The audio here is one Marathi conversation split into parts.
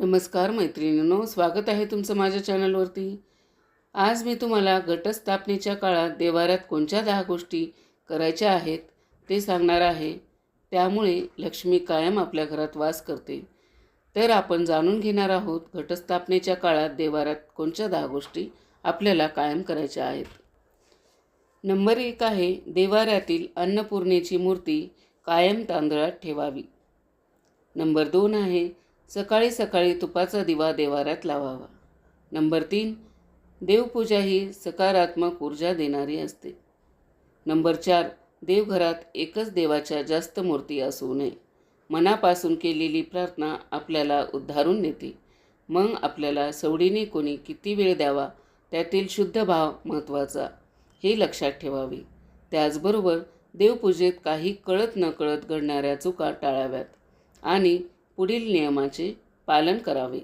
नमस्कार मैत्रिणींनो स्वागत आहे तुमचं माझ्या चॅनलवरती. आज मी तुम्हाला घटस्थापनेच्या काळात देवाऱ्यात कोणत्या दहा गोष्टी करायच्या आहेत ते सांगणार आहे. त्यामुळे लक्ष्मी कायम आपल्या घरात वास करते. तर आपण जाणून घेणार आहोत घटस्थापनेच्या काळात देवाऱ्यात कोणत्या दहा गोष्टी आपल्याला कायम करायच्या आहेत. नंबर एक आहे देवाऱ्यातील अन्नपूर्णेची मूर्ती कायम तांदळात ठेवावी. नंबर दोन आहे सकाळी सकाळी तुपाचा दिवा देवाऱ्यात लावावा. नंबर तीन देवपूजा ही सकारात्मक ऊर्जा देणारी असते. नंबर चार देवघरात एकच देवाच्या जास्त मूर्ती असू नये. मनापासून केलेली प्रार्थना आपल्याला उद्धारून नेते. मग आपल्याला सवडीने कोणी किती वेळ द्यावा त्यातील शुद्ध भाव महत्त्वाचा हे लक्षात ठेवावे. त्याचबरोबर देवपूजेत काही कळत नकळत घडणाऱ्या चुका टाळाव्यात. आणि पुढील नियमाचे पालन करावे.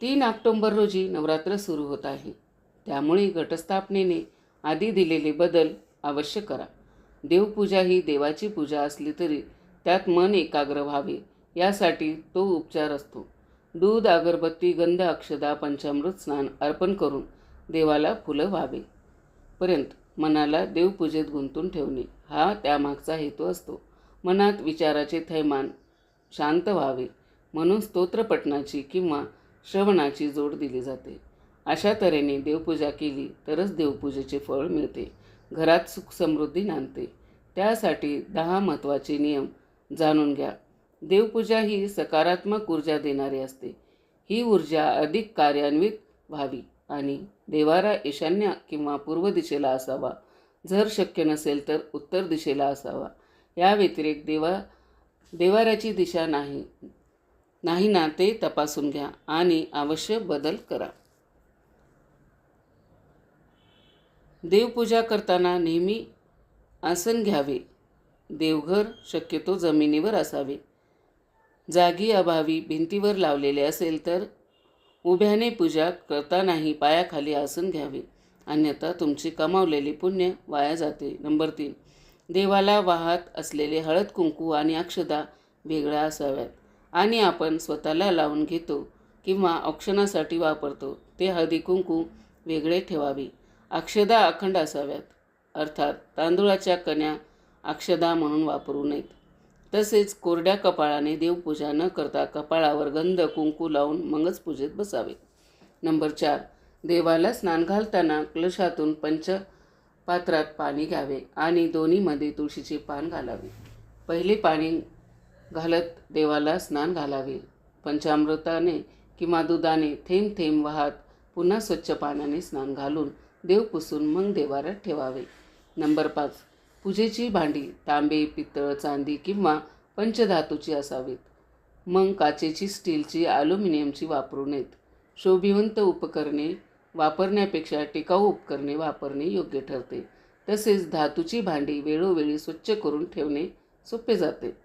तीन ऑक्टोंबर रोजी नवरात्र सुरू होत आहे. त्यामुळे घटस्थापनेने आधी दिलेले बदल अवश्य करा. देवपूजा ही देवाची पूजा असली तरी त्यात मन एकाग्र व्हावे यासाठी तो उपचार असतो. दूध अगरबत्ती गंध अक्षदा पंचामृत स्नान अर्पण करून देवाला फुलं व्हावे पर्यंत मनाला देवपूजेत गुंतून ठेवणे हा त्यामागचा हेतू असतो. मनात विचाराचे थैमान शांत व्हावे म्हणून स्तोत्रपठणाची किंवा श्रवणाची जोड दिली जाते. अशा तऱ्हेने देवपूजा केली तरच देवपूजेचे फळ मिळते. घरात सुख समृद्धी नांदते. त्यासाठी दहा महत्त्वाचे नियम जाणून घ्या. देवपूजा ही सकारात्मक ऊर्जा देणारी असते. ही ऊर्जा अधिक कार्यान्वित व्हावी आणि देवारा ईशान्य किंवा पूर्व दिशेला असावा. जर शक्य नसेल तर उत्तर दिशेला असावा. या व्यतिरिक्त देवा देवाऱ्याची दिशा नाही. नाही ना ते तपासून घ्या आणि आवश्यक बदल करा. देवपूजा करताना नेहमी आसन घ्यावे. देवघर शक्यतो जमिनीवर असावे. जागी अभावी भिंतीवर लावलेले असेल तर उभ्याने पूजा करतानाही पायाखाली आसन घ्यावे. अन्यथा तुमची कमावलेली पुण्य वाया जाते. नंबर तीन. देवाला वाहत असलेले हळद कुंकू आणि अक्षदा वेगळ्या असाव्यात. आणि आपण स्वतःला लावून घेतो किंवा औक्षणासाठी वापरतो ते हळदी कुंकू वेगळे ठेवावे. अक्षदा अखंड असाव्यात. अर्थात तांदूळाच्या कण्या अक्षदा म्हणून वापरू नयेत. तसेच कोरड्या कपाळाने देवपूजा न करता कपाळावर गंध कुंकू लावून मगच पूजेत बसावे. नंबर चार देवाला स्नान घालताना कलशातून पंच पात्रात पाणी घ्यावे आणि दोन्हीमध्ये तुळशीचे पान घालावे. पहिले पाणी घालत देवाला स्नान घालावे. पंचामृताने किंवा दुधाने थेंब थेंब वाहत पुन्हा स्वच्छ पाण्याने स्नान घालून देव पुसून मग देवाऱ्यात ठेवावे. नंबर पाच पूजेची भांडी तांबे पितळ चांदी किंवा पंचधातूची असावीत. मग काचेची स्टीलची ॲल्युमिनियमची वापरू नयेत. शोभिवंत उपकरणे वापरण्यापेक्षा टिकाऊ उपकरणे वापरणे योग्य ठरते. तसेच धातूची भांडी वेळोवेळी स्वच्छ करून ठेवणे सोपे जाते.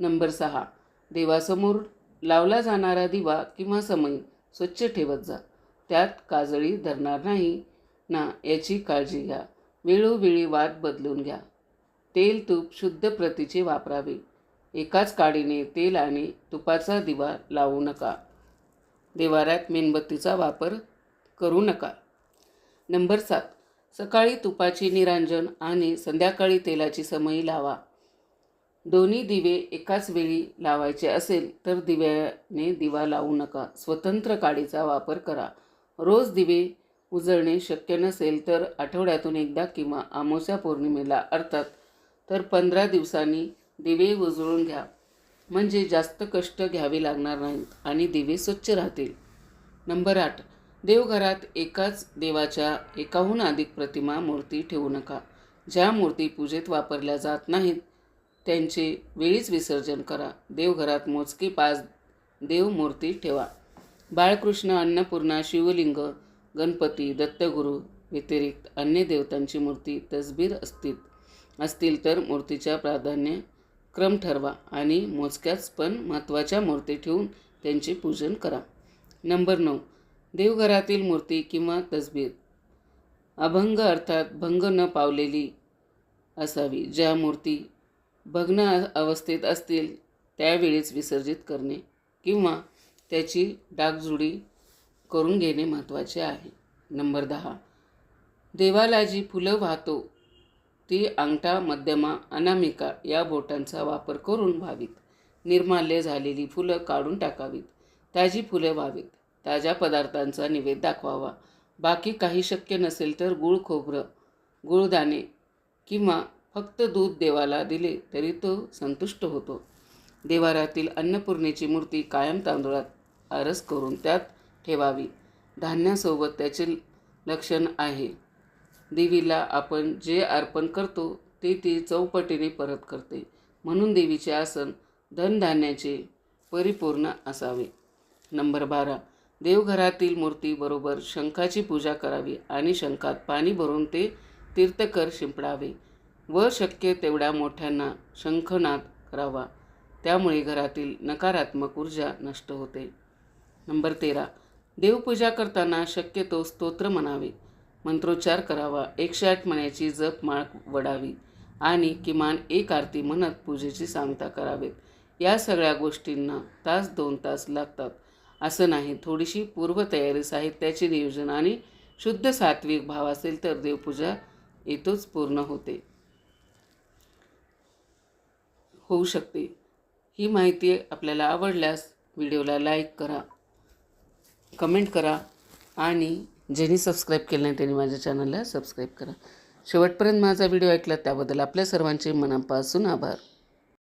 नंबर सहा. देवासमोर लावला जाणारा दिवा किंवा समय स्वच्छ ठेवत जा. त्यात काजळी धरणार नाही. ना याची काळजी घ्या. वेळोवेळी वाद बदलून घ्या. तेल तूप शुद्ध प्रतीचे वापरावे. एकाच काडीने तेल आणि तुपाचा दिवा लावू नका. देवाऱ्यात मेणबत्तीचा वापर करू नका. नंबर सात सकाळी तुपाची निरांजन आणि संध्याकाळी तेलाची समयी लावा. दोन्ही दिवे एकाच वेळी लावायचे असेल तर दिव्याने दिवा लावू नका. स्वतंत्र काडीचा वापर करा. रोज दिवे उजळणे शक्य नसेल तर आठवड्यातून एकदा किंवा अमावस्या पौर्णिमेला अर्थात तर पंधरा दिवसांनी दिवे उजळून घ्या. म्हणजे जास्त कष्ट घ्यावे लागणार नाहीत आणि दिवे स्वच्छ राहतील. नंबर आठ देवघरात एकाच देवाच्या एकाहून अधिक प्रतिमा मूर्ती ठेवू नका. ज्या मूर्ती पूजेत वापरल्या जात नाहीत त्यांचे वेळीच विसर्जन करा. देवघरात मोजकी पाच देवमूर्ती ठेवा. बाळकृष्ण अन्नपूर्णा शिवलिंग गणपती दत्तगुरू व्यतिरिक्त अन्य देवतांची मूर्ती तसबीर असतील असतील तर मूर्तीच्या प्राधान्य क्रम ठरवा आणि मोजक्याच पण महत्त्वाच्या मूर्ती ठेवून त्यांचे पूजन करा. नंबर नऊ. देवघरातील मूर्ती किंवा तसबीर अभंग अर्थात भंग न पावलेली असावी ज्या मूर्ती भग्न अवस्थेत असतील त्यावेळीच विसर्जित करणे किंवा त्याची डागजुडी करून घेणे महत्त्वाचे आहे. नंबर दहा. देवाला जी फुलं वाहतो ती अंगठा मध्यमा अनामिका या बोटांचा वापर करून व्हावीत. निर्माल्य झालेली फुलं काढून टाकावीत. ताजी फुलं व्हावीत. ताज्या पदार्थांचा निवेद दाखवावा. बाकी काही शक्य नसेल तर गुळ खोबरं गुळदाणे किंवा फक्त दूध देवाला दिले तरी तो संतुष्ट होतो. देवारातील अन्नपूर्णेची मूर्ती कायम तांदुळात आरस करून त्यात ठेवावी. धान्यासोबत त्याचे लक्षण आहे. देवीला आपण जे अर्पण करतो ते ती चौपटीने परत करते. म्हणून देवीचे आसन धनधान्याचे परिपूर्ण असावे. नंबर बारा. देवघरातील मूर्तीबरोबर शंखाची पूजा करावी आणि शंखात पाणी भरून ते तीर्थकर शिंपडावे. व शक्य तेवढ्या मोठ्यांना शंखनाद करावा. त्यामुळे घरातील नकारात्मक ऊर्जा नष्ट होते. नंबर तेरा. देवपूजा करताना शक्यतो स्तोत्र म्हणावे. मंत्रोच्चार करावा. एकशे आठ मण्याची जप माळ वडावी आणि किमान एक आरती म्हणत पूजेची सांगता करावेत. या सगळ्या गोष्टींना तास दोन तास लागतात. असं नाही. थोडीशी पूर्वतयारी साहित्याचे नियोजन आणि शुद्ध सात्विक भाव असेल तर देवपूजा येतोच पूर्ण होते. होऊ शकते. ही माहिती आपल्याला आवडल्यास व्हिडिओला लाईक करा कमेंट करा आणि ज्यांनी सबस्क्राईब केलं नाही त्यांनी माझ्या चॅनलला सबस्क्राईब करा. शेवटपर्यंत माझा व्हिडिओ ऐकला त्याबद्दल आपल्या सर्वांचे मनापासून आभार.